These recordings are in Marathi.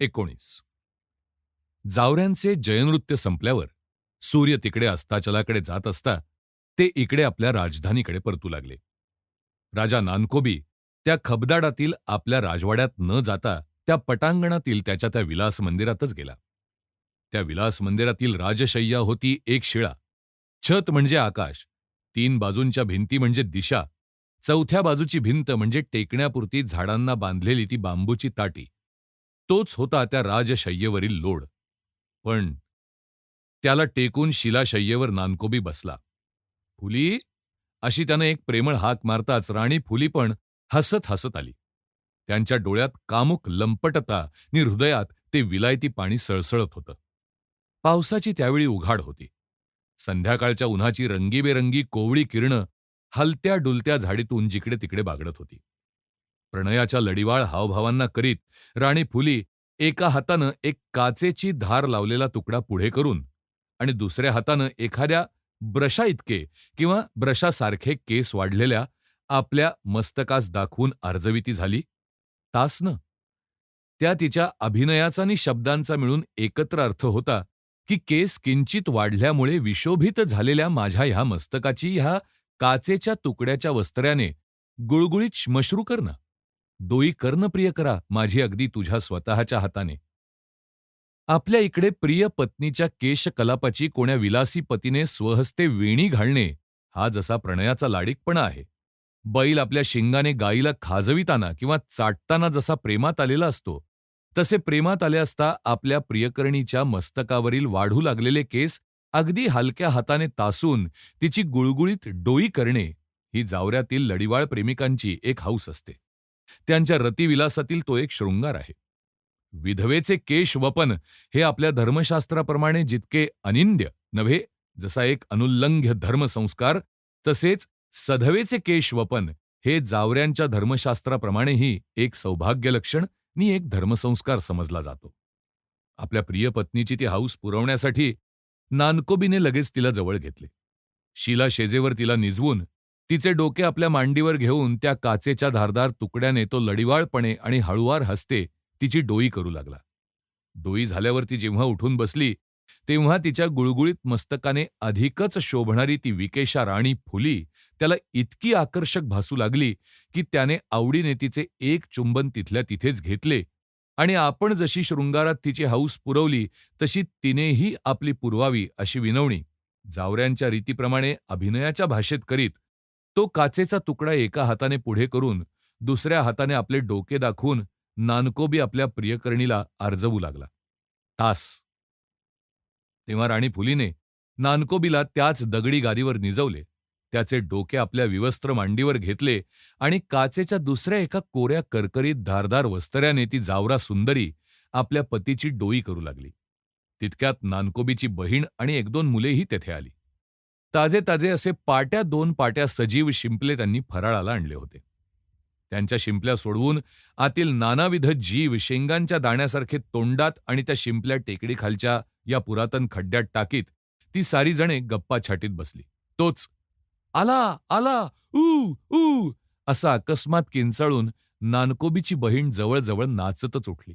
एकोणीस. जावऱ्यांचे जयनृत्य संपल्यावर सूर्य तिकडे अस्ताचलाकडे जात असता ते इकडे आपल्या राजधानीकडे परतू लागले. राजा नानकोबी त्या खबदाडातील आपल्या राजवाड्यात न जाता त्या पटांगणातील त्याच्या त्या विलास मंदिरातच गेला. त्या विलास मंदिरातील राजशय्या होती एक शिळा. छत म्हणजे आकाश तीन बाजूंच्या भिंती म्हणजे दिशा चौथ्या बाजूची भिंत म्हणजे टेकण्यापुरती झाडांना बांधलेली ती बांबूची ताटी. तोच होता त्या राजशय्येवरील लोड. पण त्याला टेकून शिलाशय्येवर नानकोबी बसला. फुली? अशी त्यानं एक प्रेमळ हाक मारताच राणी फुली पण हसत हसत आली. त्यांच्या डोळ्यात कामुक लंपटता नि हृदयात ते विलायती पाणी सळसळत होतं. पावसाची त्यावेळी उघाड होती. संध्याकाळच्या उन्हाची रंगीबेरंगी कोवळी किरणं हलत्या डुलत्या झाडीतून जिकडे तिकडे बागडत होती. प्रणयाच्या लढीवाळ हावभावांना करीत राणी फुली एका हातानं एक काचेची धार लावलेला तुकडा पुढे करून आणि दुसऱ्या हातानं एखाद्या ब्रशा इतके किंवा ब्रशासारखे केस वाढलेल्या आपल्या मस्तकास दाखवून अर्जविती झाली. तासनं त्या तिच्या अभिनयाचा आणि शब्दांचा मिळून एकत्र अर्थ होता की केस किंचित वाढल्यामुळे विशोभित झालेल्या माझ्या ह्या मस्तकाची ह्या काचेच्या तुकड्याच्या वस्त्र्याने गुळगुळीत श्मश्रू कर ना. डोई कर्ण प्रिय करा माझी अगदी तुझ्या स्वतःच्या हाताने. आपल्या इकडे प्रिय पत्नीच्या केशकलापाची कोण्या विलासी पतीने स्वहस्ते वेणी घालणे हा जसा प्रणयाचा लाडीकपणा आहे. बैल आपल्या शिंगाने गायीला खाजविताना किंवा चाटताना जसा प्रेमात आलेला असतो तसे प्रेमात आले असता आपल्या प्रियकरणीच्या मस्तकावरील वाढू लागलेले केस अगदी हलक्या हाताने तासून तिची गुळगुळीत डोई करणे ही जावऱ्यातील लढिवाळ प्रेमिकांची एक हौस असते. त्यांच्या रतिविलासातील तो एक शृंगार आहे. विधवेचे केश वपन हे आपल्या धर्मशास्त्राप्रमाणे जितके अनिंद्य नव्हे जसा एक अनुल्लंघ्य धर्मसंस्कार तसेच सधवेचे केश वपन हे जावऱ्यांच्या धर्मशास्त्राप्रमाणेही एक सौभाग्यलक्षण नि एक धर्मसंस्कार समजला जातो. आपल्या प्रिय पत्नीची ती हाऊस पुरवण्यासाठी नानकोबीने लगेच तिला जवळ घेतले. शिला शेजेवर तिला निजवून तिचे डोके आपल्या मांडीवर घेऊन त्या काचेच्या धारदार तुकड्याने तो लढिवाळपणे आणि हळुवार हसते तिची डोई करू लागला. डोई झाल्यावर ती जेव्हा उठून बसली तेव्हा तिच्या गुळगुळीत मस्तकाने अधिकच शोभणारी ती विकेशा राणी फुली त्याला इतकी आकर्षक भासू लागली की त्याने आवडीने तिचे एक चुंबन तिथल्या तिथेच घेतले आणि आपण जशी शृंगारात तिची हौस पुरवली तशी तिनेही आपली पुरवावी अशी विनवणी जावऱ्यांच्या रीतीप्रमाणे अभिनयाच्या भाषेत करीत तो काचेचा तुकडा एका हाताने पुढे करून दुसऱ्या हाताने आपले डोके दाखवून नानकोबी आपल्या प्रियकरणीला आर्जवू लागला. तास. तेव्हा राणी फुलीने नानकोबीला त्याच दगडी गादीवर निजवले. त्याचे डोके आपल्या विवस्त्र मांडीवर घेतले आणि काचेच्या दुसऱ्या एका कोऱ्या करकरीत धारदार वस्त्र्याने ती जावरा सुंदरी आपल्या पतीची डोई करू लागली. तितक्यात नानकोबीची बहीण आणि एक दोन मुलेही तेथे आली. ताजे ताजे असे पाट्या दोन पाट्या सजीव शिंपले त्यांनी फराळाला आणले होते. त्यांच्या शिंपल्या सोडवून आतील नानाविध जीव शेंगांच्या दाण्यासारखे तोंडात आणि त्या शिंपल्या टेकडीखालच्या या पुरातन खड्ड्यात टाकीत ती सारी जणे गप्पा छाटीत बसली. तोच आला आला ऊ ऊ असा अकस्मात किंचाळून नानकोबीची बहीण जवळजवळ नाचतच उठली.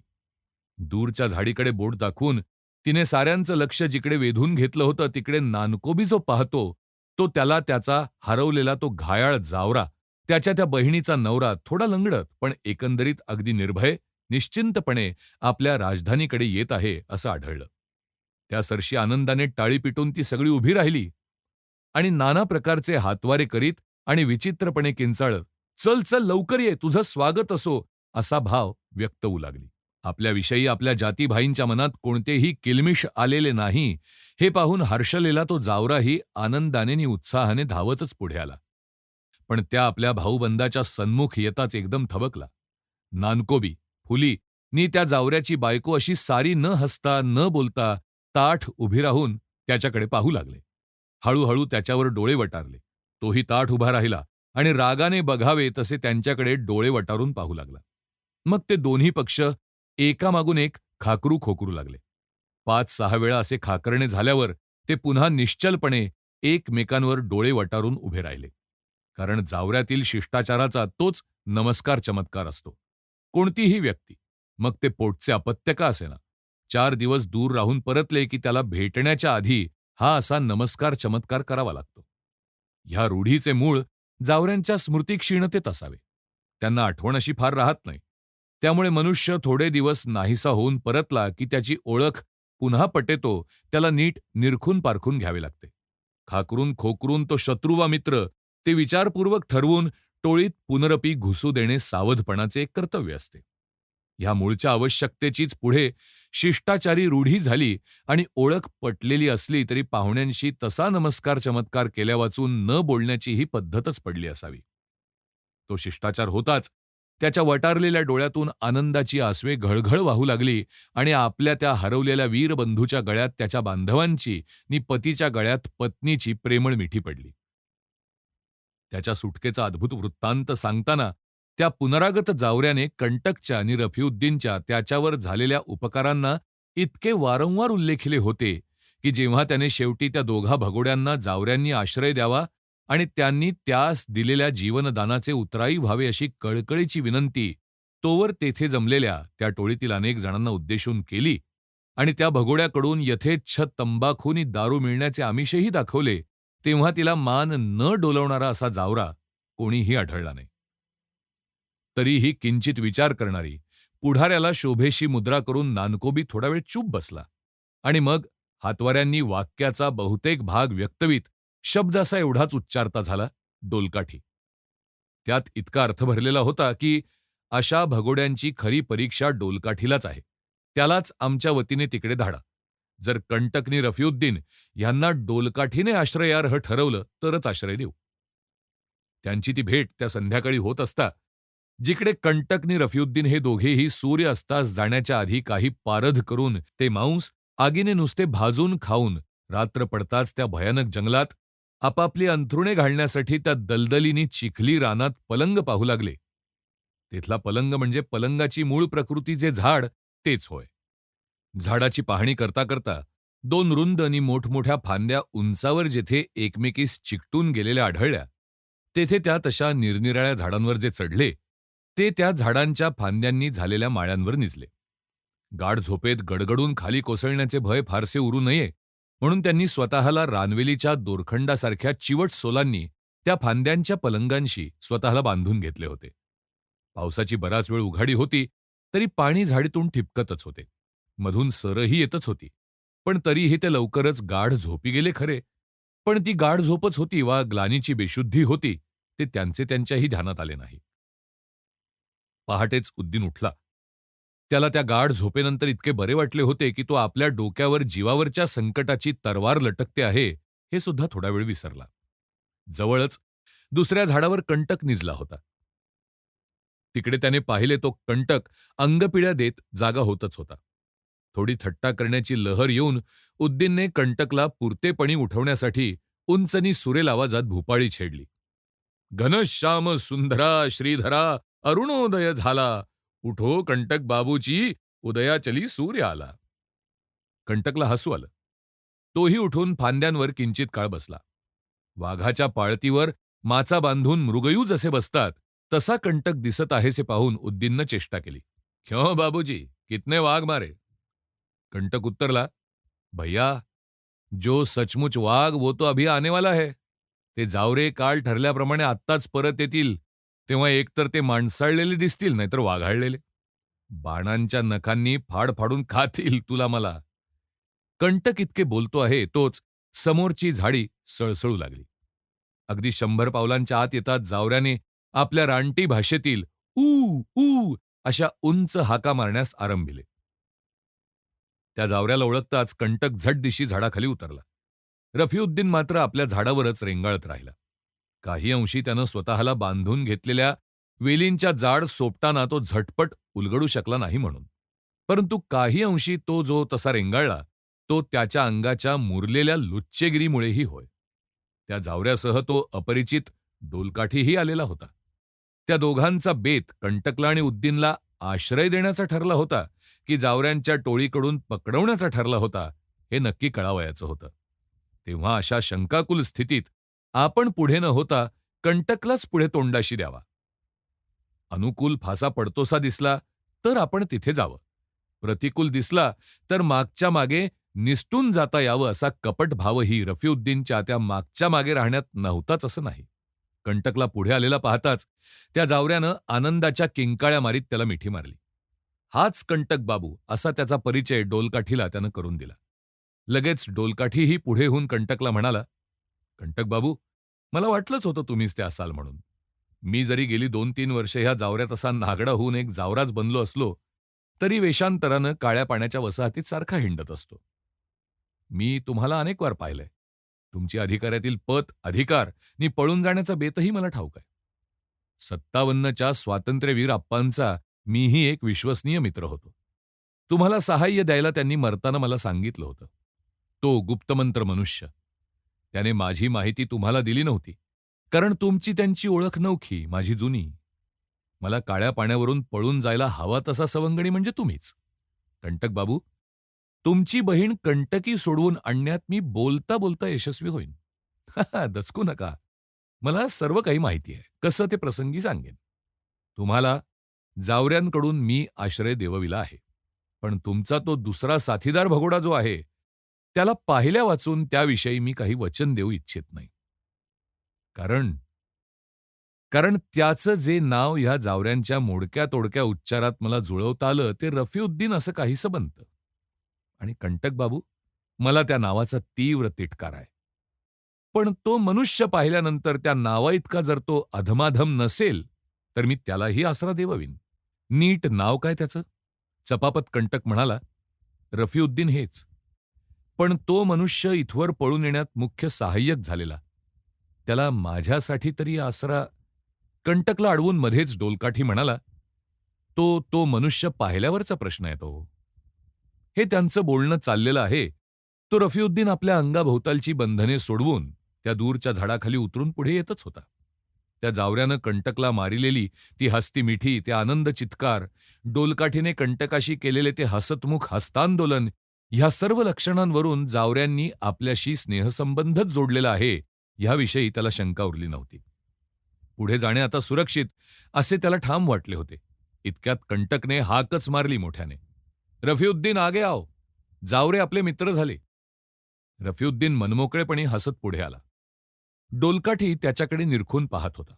दूरच्या झाडीकडे बोट दाखवून तिने साऱ्यांचं लक्ष जिकडे वेधून घेतलं होतं तिकडे नानकोबी जो पाहतो तो त्याला त्याचा हरवलेला तो घायाळ जावरा त्याच्या त्या बहिणीचा नवरा थोडा लंगडत पण एकंदरीत अगदी निर्भय निश्चिंतपणे आपल्या राजधानीकडे येत आहे असं आढळलं. त्या सरशी आनंदाने टाळी पिटून ती सगळी उभी राहिली आणि नाना प्रकारचे हातवारे करीत आणि विचित्रपणे किंचाळत चल चल लवकर ये तुझं स्वागत असो असा भाव व्यक्त होऊ लागली. आपल्याविषयी आपल्या जातीभाईंच्या मनात कोणतेही किलमिश आलेले नाही हे पाहून हर्षलेला तो जावराही आनंदाने नि उत्साहाने धावतच पुढे आला. पण त्या आपल्या भाऊबंदाच्या सन्मुख येताच एकदम थबकला. नानकोबी फुली नी त्या जावऱ्याची बायको अशी सारी न हसता न बोलता ताठ उभी राहून त्याच्याकडे पाहू लागले. हळूहळू त्याच्यावर डोळे वटारले. तोही ताठ उभा राहिला आणि रागाने बघावे तसे त्यांच्याकडे डोळे वटारून पाहू लागला. मग ते दोन्ही पक्ष एकामागून एक खाकरू खोकरू लागले. पाच सहा वेळा असे खाकरणे झाल्यावर ते पुन्हा निश्चलपणे एकमेकांवर डोळे वटारून उभे राहिले. कारण जावऱ्यातील शिष्टाचाराचा तोच नमस्कार चमत्कार असतो. कोणतीही व्यक्ती मग ते पोटचे अपत्य का असेना? चार दिवस दूर राहून परतले की त्याला भेटण्याच्या आधी हा असा नमस्कार चमत्कार करावा लागतो. ह्या रूढीचे मूळ जावऱ्यांच्या स्मृतिक्षीणतेत असावे. त्यांना आठवण अशी फार राहत नाही. त्यामुळे मनुष्य थोडे दिवस नाहीसा होऊन परतला की त्याची ओळख पुन्हा पटेतो त्याला नीट निरखून पारखून घ्यावे लागते. खाकरून खोकरून तो शत्रू वा मित्र ते विचारपूर्वक ठरवून टोळीत पुनरपी घुसू देणे सावधपणाचे एक कर्तव्य असते. ह्या मूळच्या आवश्यकतेचीच पुढे शिष्टाचारी रूढी झाली आणि ओळख पटलेली असली तरी पाहुण्यांशी तसा नमस्कार चमत्कार केल्या वाचून न बोलण्याची ही पद्धतच पडली असावी. तो शिष्टाचार होताच त्याच्या वटारलेल्या डोळ्यातून आनंदाची आसवे घळघळ वाहू लागली आणि आपल्या त्या हरवलेल्या वीरबंधूच्या गळ्यात त्याच्या बांधवांची नि पतीच्या गळ्यात पत्नीची प्रेमळ मिठी पडली. त्याच्या सुटकेचा अद्भुत वृत्तांत सांगताना त्या पुनरागत जावऱ्याने कंटकच्या आणि रफिउद्दीनच्या त्याच्यावर झालेल्या उपकारांना इतके वारंवार उल्लेखिले होते की जेव्हा त्याने शेवटी त्या दोघा भगोड्यांना जावऱ्यांनी आश्रय द्यावा आणि त्यांनी त्यास दिलेल्या जीवनदानाचे उतराई व्हावे अशी कळकळीची विनंती तोवर तेथे जमलेल्या त्या टोळीतील अनेक जणांना उद्देशून केली आणि त्या भगोड्याकडून यथेच्छ तंबाखूनी दारू मिळण्याचे आमिषही दाखवले तेव्हा तिला मान न डोलवणारा असा जावरा कोणीही आढळला नाही. तरीही किंचित विचार करणारी पुढाऱ्याला शोभेशी मुद्रा करून नानकोबी थोडा वेळ चूप बसला आणि मग हातवाऱ्यांनी वाक्याचा बहुतेक भाग व्यक्तवीत शब्द असा एवढाच उच्चारता झाला डोलकाठी. त्यात इतका अर्थ भरलेला होता की अशा भगोड्यांची खरी परीक्षा डोलकाठीलाच आहे. त्यालाच आमच्या वतीने तिकडे धाडा. जर कंटकनी रफिउद्दीन ह्यांना डोलकाठीने आश्रयार्ह ठरवलं तरच आश्रय देऊ. त्यांची ती भेट त्या संध्याकाळी होत असता जिकडे कंटकनी रफिउद्दीन हे दोघेही सूर्य अस्तास जाण्याच्या आधी काही पारध करून ते मांस आगीने नुसते भाजून खाऊन रात्र पडताच त्या भयानक जंगलात आपापली अंथरुणे घालण्यासाठी त्या दलदलीनी चिखली रानात पलंग पाहू लागले. तिथला पलंग म्हणजे पलंगाची मूळ प्रकृती जे झाड तेच होय. झाडाची पाहणी करता करता दोन रुंद आणि मोठमोठ्या फांद्या उंचावर जेथे एकमेकीस चिकटून गेलेल्या आढळल्या तेथे त्या तशा निरनिराळ्या झाडांवर जे चढले ते त्या झाडांच्या फांद्यांनी झालेल्या माळ्यांवर निजले. गाढ झोपेत गडगडून खाली कोसळण्याचे भय फारसे उरू नये म्हणून त्यांनी स्वतःला रानवेलीच्या दोरखंडासारख्या चिवट सोलांनी त्या फांद्यांच्या पलंगांशी स्वतःला बांधून घेतले होते. पावसाची बराच वेळ उघाडी होती तरी पाणी झाडीतून ठिपकतच होते. मधून सरही येतच होती. पण तरीही ते लवकरच गाढ झोपी गेले खरे. पण ती गाढ झोपच होती वा ग्लानीची बेशुद्धी होती ते त्यांचे त्यांच्याही ध्यानात आले नाही. पहाटेच उद्दीन उठला. त्याला त्या गाढ झोपेनंतर इतके बरे वाटले होते की तो आपल्या डोक्यावर जीवावरच्या संकटाची तरवार लटकते आहे हे सुद्धा थोडा वेळ विसरला. जवळच दुसऱ्या झाडावर कंटक निजला होता. तिकडे त्याने पाहिले तो कंटक अंगपिळ्या देत जागा होतच होता. थोडी थट्टा करण्याची लहर येऊन उद्दीनने कंटकला पुरतेपणी उठवण्यासाठी उंचनी सुरेल आवाजात भूपाळी छेडली. घनश्याम सुंदरा श्रीधरा अरुणोदय झाला. उठो कंटक बाबूची उदयाचली सूर्य आला. कंटकला हसू आलं. तोही उठून फांद्यांवर किंचित काळ बसला. वाघाच्या पाळतीवर माचा बांधून मृगयू जसे बसतात तसा कंटक दिसत आहेसे पाहून उद्दीननं चेष्टा केली. क्यों बाबूजी कितने वाघ मारे. कंटक उत्तरला भैया जो सचमुच वाघ वो तो अभी आने वाला है. ते जावरे काल ठरल्याप्रमाणे आत्ताच परत येतील. तेव्हा एकतर ते माणसाळलेले दिसतील नाहीतर वाघाळलेले. बाणांच्या नखांनी फाड फाडून खातील तुला मला. कंटक इतके बोलतो आहे तोच समोरची झाडी सळसळू लागली. अगदी शंभर पावलांच्या आत येतात जावऱ्याने आपल्या रानटी भाषेतील ऊ ऊ अशा उंच हाका मारण्यास आरंभिले. त्या जावऱ्याला ओळखताच कंटक झटदिशी झाडाखाली उतरला. रफीउद्दीन मात्र आपल्या झाडावरच रेंगाळत राहिला. काही अंशी त्यानं स्वतःला बांधून घेतलेल्या वेलींच्या जाड सोपटाना तो झटपट उलगडू शकला नाही म्हणून. परंतु काही अंशी तो जो तसा रेंगाळला तो त्याच्या अंगाच्या मुरलेल्या लुच्चेगिरीमुळेही होय. त्या जावऱ्यासह तो अपरिचित डोलकाठीही आलेला होता. त्या दोघांचा बेत कंटकला आणि उद्दीनला आश्रय देण्याचा ठरला होता की जावऱ्यांच्या टोळीकडून पकडवण्याचा ठरला होता हे नक्की कळावयाचं होतं. तेव्हा अशा शंकाकुल स्थितीत आपण पुढे न होता कंटकलाच पुढे तोंडाशी द्यावा. अनुकूल फासा पडतोसा दिसला तर आपण तिथे जावं. प्रतिकूल दिसला तर मागच्या मागे निसटून जाता यावं असा कपट भावही रफीउद्दीनच्या त्या मागच्या मागे राहण्यात नव्हताच असं नाही. कंटकला पुढे आलेला पाहताच त्या जावऱ्यानं आनंदाच्या किंकाळ्या मारीत त्याला मिठी मारली. हाच कंटक बाबू असा त्याचा परिचय डोलकाठीला त्यानं करून दिला. लगेच डोलकाठीही पुढे होऊन कंटकला म्हणाला कंटक बाबू मला वाटलंच होतं तुम्हीच ते असाल म्हणून. मी जरी गेली दोन तीन वर्षे ह्या जावऱ्यात असा नागडा होऊन एक जावराच बनलो असलो तरी वेशांतरानं काळ्या पाण्याच्या वसाहतीत सारखा हिंडत असतो. मी तुम्हाला अनेक वार पाहिलंय. तुमची अधिकाऱ्यातील पत अधिकार नि पळून जाण्याचा बेतही मला ठाऊक आहे. सत्तावन्नच्या स्वातंत्र्यवीर आप्पांचा मीही एक विश्वसनीय मित्र होतो. तुम्हाला सहाय्य द्यायला त्यांनी मरताना मला सांगितलं होतं. तो गुप्तमंत्र मनुष्य. त्याने माझी माहिती तुम्हाला दिली नव्हती. कारण तुमची त्यांची ओळख नवखी माझी जुनी. मला काळ्या पाण्यावरून पळून जायला हवा तसा सवंगणी म्हणजे तुम्हीच. कंटक बाबू तुमची बहीण कंटकी सोडवून आणण्यात मी बोलता बोलता यशस्वी होईन. दचकू नका. मला सर्व काही माहिती आहे. कसं ते प्रसंगी सांगेन. तुम्हाला जावऱ्यांकडून मी आश्रय देवविला आहे. पण तुमचा तो दुसरा साथीदार भगोडा जो आहे त्याला पाहिल्या वाचून त्याविषयी मी काही वचन देऊ इच्छित नाही. कारण कारण त्याचं जे नाव ह्या जावऱ्यांच्या मोडक्या तोडक्या उच्चारात मला जुळवता आलं ते रफीउद्दीन असं काहीसं बनतं. आणि कंटक बाबू मला त्या नावाचा तीव्र तिटकार आहे. पण तो मनुष्य पाहिल्यानंतर त्या नावाइतका जर तो अधमाधम नसेल तर मी त्यालाही आसरा देववीन. नीट नाव काय त्याचं? चपापत कंटक म्हणाला रफीउद्दीन हेच. पण तो मनुष्य इथवर पळून येण्यात मुख्य सहाय्यक झालेला. त्याला माझ्यासाठी तरी आसरा कंटकला अडवून मध्येच डोलकाठी म्हणाला तो तो मनुष्य पाहिल्यावरचा प्रश्न आहे तो. हे त्यांचं बोलणं चाललेलं आहे. तो रफीउद्दीन आपल्या अंगाभोवतालची बंधने सोडवून त्या दूरच्या झाडाखाली उतरून पुढे येतच होता. त्या जावऱ्यानं कंटकला मारिलेली ती हस्ती मिठी ते आनंद चित्कार डोलकाठीने कंटकाशी केलेले ते हसतमुख हस्तांदोलन ह्या सर्व लक्षणांवरून जावऱ्यांनी आपल्याशी स्नेहसंबंधच जोडलेला आहे ह्याविषयी त्याला शंका उरली नव्हती. पुढे जाणे आता सुरक्षित असे त्याला ठाम वाटले होते. इतक्यात कंटकने हाकच मारली मोठ्याने. रफीउद्दीन आगे आओ. जावरे आपले मित्र झाले. रफीउद्दीन मनमोकळेपणी हसत पुढे आला. डोलकाठी त्याच्याकडे निरखून पाहत होता.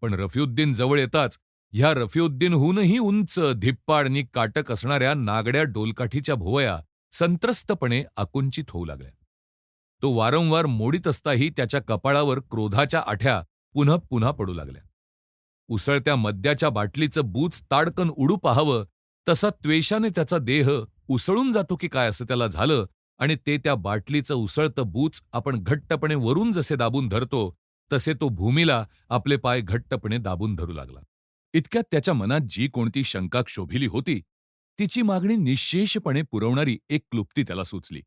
पण रफीउद्दीन जवळ येताच ह्या रफीउद्दीनहूनही उंच धिप्पाड नि काटक असणाऱ्या नागड्या डोलकाठीच्या भोवया संत्रस्तपणे आकुंचित होऊ लागल्या. तो वारंवार मोडीत असताही त्याच्या कपाळावर क्रोधाच्या आठ्या पुन्हा पुन्हा पडू लागल्या. उसळत्या मद्याच्या बाटलीचं बूच ताडकन उडू पाहावं तसा त्वेषाने त्याचा देह उसळून जातो की काय असं त्याला झालं आणि ते त्या बाटलीचं उसळतं बूच आपण घट्टपणे वरून जसे दाबून धरतो तसे तो भूमीला आपले पाय घट्टपणे दाबून धरू लागला. इतक्यात त्याच्या मनात जी कोणती शंका क्षोभिली होती तिची मागणी निशेषपणे पुरवणारी एक क्लुप्ती त्याला सुचली.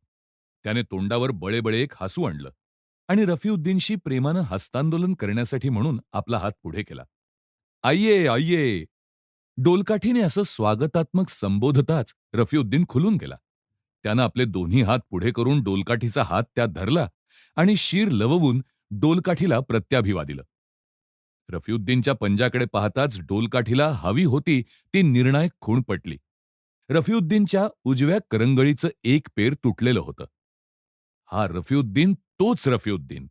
त्याने तोंडावर बळेबळे एक हसू आणलं आणि रफीउद्दीनशी प्रेमानं हस्तांदोलन करण्यासाठी म्हणून आपला हात पुढे केला. आईये आईये डोलकाठीने असं स्वागतात्मक संबोधताच रफीउद्दीन खुलून गेला. त्यानं आपले दोन्ही हात पुढे करून डोलकाठीचा हात त्यात धरला आणि शीर लववून डोलकाठीला प्रत्याभिवा दिलं. रफीउद्दीनच्या पंजाकडे पाहताच डोलकाठीला हवी होती ती निर्णायक खूण पटली. रफीउद्दीनच्या उजव्या करंगळीचं एक पेर तुटलेलं होतं. हा रफीउद्दीन तोच रफीउद्दीन.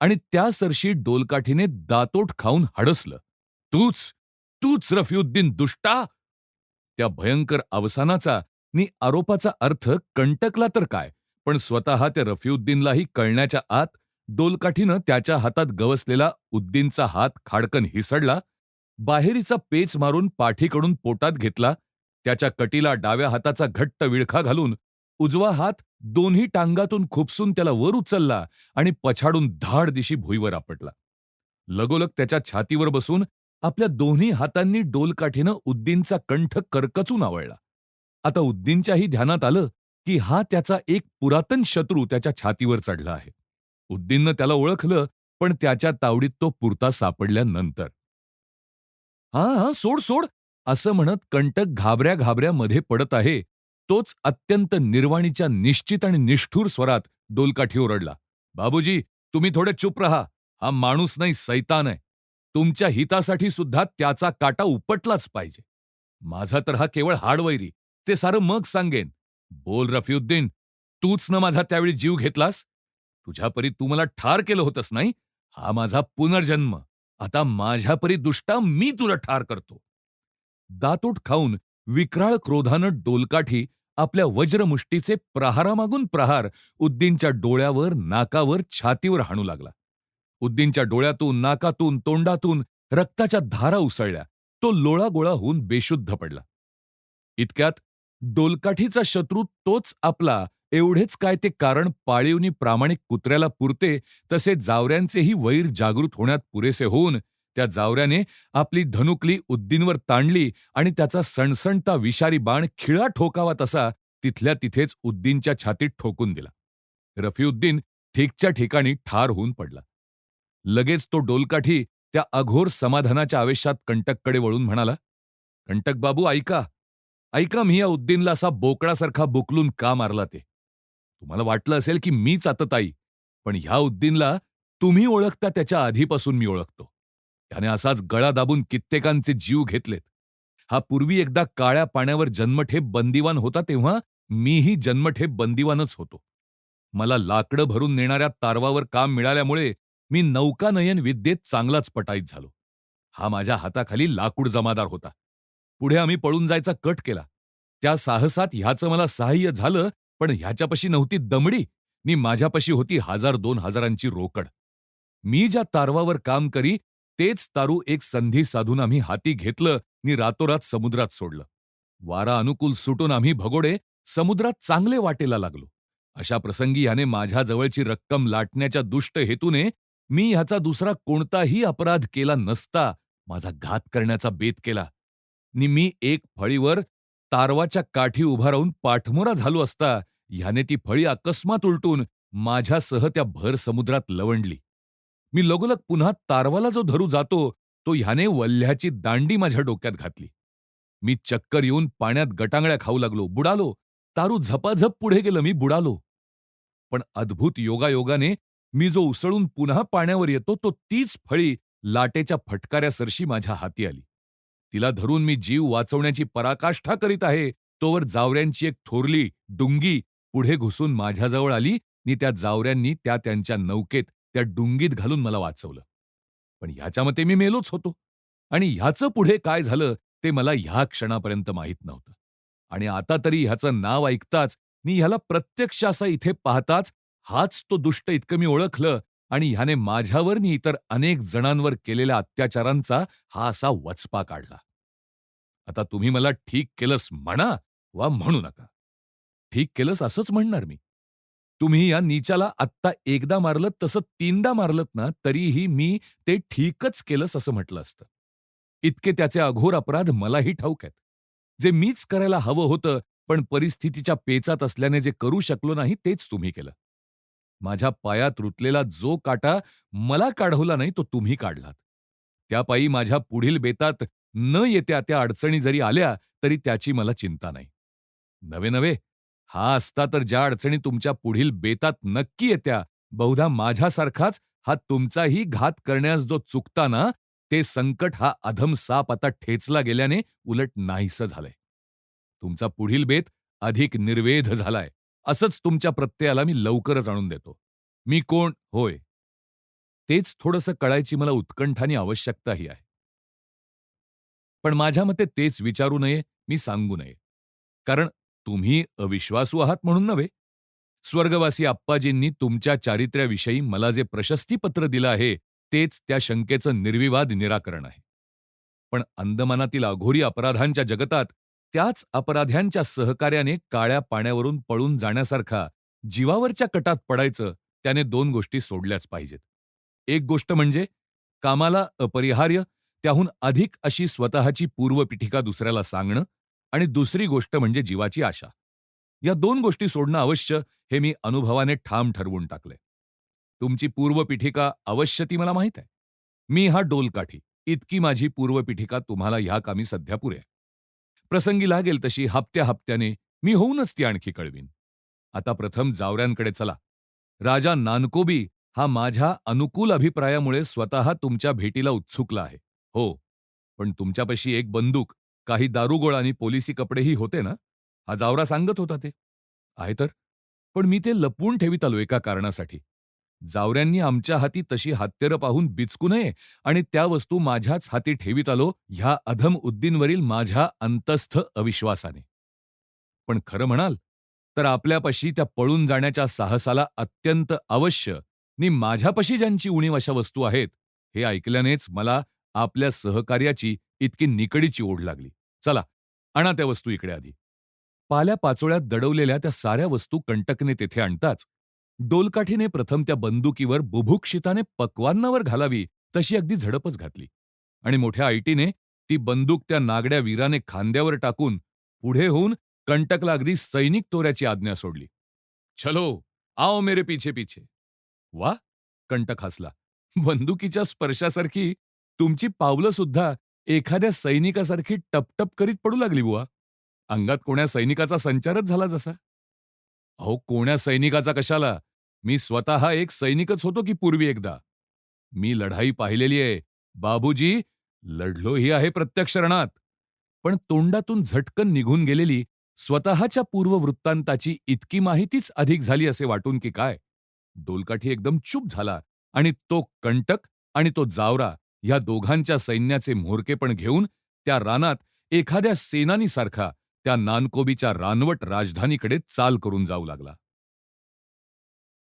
आणि त्या सरशी डोलकाठीने दातोट खाऊन हडसलं. तूच तूच रफीउद्दीन दुष्टा! त्या भयंकर अवसानाचा नि आरोपाचा अर्थ कंटकला तर काय? पण स्वतः त्या रफीउद्दीनलाही कळण्याच्या आत डोलकाठीनं त्याच्या हातात गवसलेला उद्दीनचा हात खाडकन हिसडला बाहेरीचा पेच मारून पाठीकडून पोटात घेतला त्याच्या कटीला डाव्या हाताचा घट्ट विळखा घालून उजवा हात दोन्ही टांगातून खुपसून त्याला वर उचलला आणि पछाडून धाड दिशी भुईवर आपटला. लगोलग त्याच्या छातीवर बसून आपल्या दोन्ही हातांनी डोलकाठीनं उद्दीनचा कंठ करकचून आवळला. आता उद्दीनच्याही ध्यानात आलं की हा त्याचा एक पुरातन शत्रू त्याच्या छातीवर चढला आहे. उद्दीननं त्याला ओळखलं पण त्याच्या तावडीत तो पुरता सापडल्यानंतर. हा हा सोड सोड असं म्हणत कंटक घाबऱ्या घाबऱ्या मध्ये पडत आहे. तोच अत्यंत निर्वाणीच्या निश्चित आणि निष्ठूर स्वरात डोलकाठी ओरडला. बाबूजी तुम्ही थोडे चुप रहा. हा माणूस नाही सैतान आहे. तुमच्या हितासाठी सुद्धा त्याचा काटा उपटलाच पाहिजे. माझा तर हा केवळ हाडवैरी. ते सारं मग सांगेन. बोल रफीउद्दीन. तूच न माझा त्यावेळी जीव घेतलास? तुझ्या परी तू मला ठार केलं होतंस नाही? हा माझा पुनर्जन्म. आता माझ्या परी दुष्टा मी तुला ठार करतो. दातूट खाऊन विक्राळ क्रोधानं डोलकाठी आपल्या वज्रमुष्टीचे प्रहारामागून प्रहार उद्दीनच्या डोळ्यावर नाकावर छातीवर हाणू लागला. उद्दीनच्या डोळ्यातून नाकातून तोंडातून रक्ताच्या धारा उसळल्या. तो लोळागोळा होऊन बेशुद्ध पडला. इतक्यात डोलकाठीचा शत्रू तोच आपला. एवढेच काय ते कारण पाळीवनी प्रामाणिक कुत्र्याला पुरते तसे जावऱ्यांचेही वैर जागृत होण्यात पुरेसे होऊन त्या जावऱ्याने आपली धनुकली उद्दीनवर ताणली आणि त्याचा सणसणता विषारी बाण खिळा ठोकावा तसा तिथल्या तिथेच उद्दीनच्या छातीत ठोकून दिला. रफीउद्दीन ठीकच्या ठिकाणी ठार होऊन पडला. लगेच तो डोलकाठी त्या अघोर समाधानाच्या आवेशात कंटककडे वळून म्हणाला कंटक बाबू ऐका. ऐका मी या उद्दीनला असा बोकडासारखा बुकलून का मारला ते? तुम्हाला वाटलं असेल की मीच आतताई पण ह्या उद्दीनला तुम्ही ओळखता त्याच्या आधीपासून मी ओळखतो. त्याने असाच गळा दाबून कित्येकांचे जीव घेतलेत. हा पूर्वी एकदा काळ्या पाण्यावर जन्मठेप बंदिवान होता तेव्हा मीही जन्मठेप बंदिवानच होतो. मला लाकडं भरून नेणाऱ्या तारवावर काम मिळाल्यामुळे मी नौकानयन विद्येत चांगलाच पटाईत झालो. हा माझ्या हाताखाली लाकूड जमादार होता. पुढे आम्ही पळून जायचा कट केला. त्या साहसात ह्याचं मला सहाय्य झालं पण ह्याच्यापाशी नव्हती दमडी नि माझ्यापाशी होती हजार दोन हजारांची रोकड. मी ज्या तारवावर काम करी तेच तारू एक संधी साधून आम्ही हाती घेतलं नि रातोरात समुद्रात सोडलं. वारा अनुकूल सुटून आम्ही भगोडे समुद्रात चांगले वाटेला लागलो. अशा प्रसंगी याने माझ्याजवळची रक्कम लाटण्याच्या दुष्ट हेतूने मी ह्याचा दुसरा कोणताही अपराध केला नसता माझा घात करण्याचा बेत केला. नि मी एक फळीवर तारवाच्या काठी उभा राहून पाठमोरा झालो असता ह्याने ती फळी अकस्मात उलटून माझ्यासह त्या भर समुद्रात लवंडली. मी लगोलग पुन्हा तारवाला जो धरू जातो तो ह्याने वल्ह्याची दांडी माझ्या डोक्यात घातली. मी चक्कर येऊन पाण्यात गटांगळ्या खाऊ लागलो. बुडालो. तारू झपाझप पुढे गेलं. मी बुडालो. पण अद्भुत योगायोगाने मी जो उसळून पुन्हा पाण्यावर येतो तो तीच फळी लाटेच्या फटकाऱ्यासरशी माझ्या हाती आली. तिला धरून मी जीव वाचवण्याची पराकाष्ठा करीत आहे तोवर जावऱ्यांची एक थोरली डुंगी पुढे घुसून माझ्याजवळ आली. नि त्या जावऱ्यांनी त्या त्यांच्या नौकेत त्या डुंगीत घालून मला वाचवलं. पण ह्याच्या मते मी मेलोच होतो. आणि ह्याचं पुढे काय झालं ते मला ह्या क्षणापर्यंत माहीत नव्हतं. आणि आता तरी ह्याचं नाव ऐकताच मी ह्याला प्रत्यक्ष असा इथे पाहताच हाच तो दुष्ट इतकं मी ओळखलं आणि ह्याने माझ्यावर नि इतर अनेक जणांवर केलेल्या अत्याचारांचा हा असा वचपा काढला. आता तुम्ही मला ठीक केलंस म्हणा वा म्हणू नका. ठीक केलंस असंच म्हणणार मी. तुम्ही या नीचाला आत्ता एकदा मारलं तसं तीनदा मारलत ना तरीही मी ते ठीकच केलंस असं म्हटलं असतं. इतके त्याचे अघोर अपराध मलाही ठाऊक आहेत. जे मीच करायला हवं होतं पण परिस्थितीच्या पेचात असल्याने जे करू शकलो नाही तेच तुम्ही केलं. माझ्या पायात रुतलेला जो काटा मला काढवला नाही तो तुम्ही काढलात. त्यापायी माझ्या पुढील बेतात न येत्या त्या अडचणी जरी आल्या तरी त्याची मला चिंता नाही. नवे नवे हा असता तर ज्या अडचणी तुमच्या पुढील बेतात नक्की येत्या. बहुधा माझ्यासारखाच हा तुमचाही घात करण्यास जो चुकता ना ते संकट हा अधम साप आता ठेचला गेल्याने उलट नाहीसं झालंय. तुमचा पुढील बेत अधिक निर्वेध झालाय. असंच तुमच्या प्रत्ययाला मी लवकरच आणून देतो. मी कोण? होय. तेच थोडंसं कळायची मला उत्कंठानी आवश्यकताही आहे. पण माझ्या मते तेच विचारू नये मी सांगू नये. कारण तुम्ही अविश्वासू आहात म्हणून नव्हे. स्वर्गवासी आप्पाजींनी तुमच्या चारित्र्याविषयी मला जे प्रशस्तीपत्र दिलं आहे तेच त्या शंकेचं निर्विवाद निराकरण आहे. पण अंदमानातील अघोरी अपराधांच्या जगतात त्याच अपराध्यांच्या सहकार्याने काळ्या पाण्यावरून पळून जाण्यासारखा जीवावरच्या कटात पडायचं त्याने दोन गोष्टी सोडल्याच पाहिजेत. एक गोष्ट म्हणजे कामाला अपरिहार्य त्याहून अधिक अशी स्वतःची पूर्वपीठिका दुसऱ्याला सांगणं आणि दुसरी गोष्ट म्हणजे जीवाची आशा. या दोन गोष्टी सोडणं अवश्य हे मी अनुभवाने ठाम ठरवून टाकले तुमची पूर्वपीठिका अवश्य ती मला माहीत आहे. मी हा डोलकाठी इतकी माझी पूर्वपीठिका तुम्हाला ह्या कामी सध्या पुरे प्रसंगी लागेल तशी हप्त्या हप्त्याने मी होऊनच ती आणखी कळवीन. आता प्रथम जावऱ्यांकडे चला. राजा नानकोबी हा माझ्या अनुकूल अभिप्रायामुळे स्वतः तुमच्या भेटीला उत्सुकला आहे. हो पण तुमच्यापाशी एक बंदूक काही दारुगोळा आणि पोलिसी कपडेही होते ना? हा जावरा सांगत होता ते. आहे तर. पण मी ते लपवून ठेवीत आलो एका कारणासाठी. जावऱ्यांनी आमच्या हाती तशी हत्यारं पाहून बिचकू नये आणि त्या वस्तू माझ्याच हाती ठेवीत आलो ह्या अधम उद्दीनवरील माझ्या अंतस्थ अविश्वासाने. पण खरं म्हणाल तर आपल्यापाशी त्या पळून जाण्याच्या साहसाला अत्यंत अवश्य नि माझ्यापाशी ज्यांची उणीव अशा वस्तू आहेत हे ऐकल्यानेच मला आपल्या सहकार्याची इतकी निकडीची ओढ लागली. चला आणा त्या वस्तू इकडे आधी. पाल्या पाचोळ्यात दडवलेल्या त्या साऱ्या वस्तू कंटकने तेथे आणताच डोलकाठीने प्रथम त्या बंदुकीवर बुभुक्षिताने पक्वान्नावर घालावी तशी अगदी झडपच घातली आणि मोठ्या आयटीने ती बंदूक त्या नागड्या वीराने खांद्यावर टाकून पुढे होऊन कंटकला अगदी सैनिक तोऱ्याची आज्ञा सोडली. छलो आओ मेरे पीछे पीछे. वा कंटक हसला. बंदुकीच्या स्पर्शासारखी तुमची पावलं सुद्धा एखाद्या सैनिकासारखी टपटप करीत पडू लागली बुवा. अंगात कोण्या सैनिकाचा संचारच झाला जसा. अहो कोण्या सैनिकाचा कशाला? मी स्वतः एक सैनिकच होतो की पूर्वी एकदा. मी लढाई पाहिलेली आहे. बाबूजी लढलोही आहे प्रत्यक्ष रणात. पण तोंडातून झटकन निघून गेलेली स्वतःच्या पूर्ववृत्तांताची इतकी माहितीच अधिक झाली असे वाटून की काय? डोलकाठी एकदम चूप झाला आणि तो कंटक आणि तो जावरा ह्या दोघांच्या सैन्याचे म्होरकेपण घेऊन त्या रानात एखाद्या सेनानीसारखा त्या नानकोबीच्या रानवट राजधानीकडे चाल करून जाऊ लागला.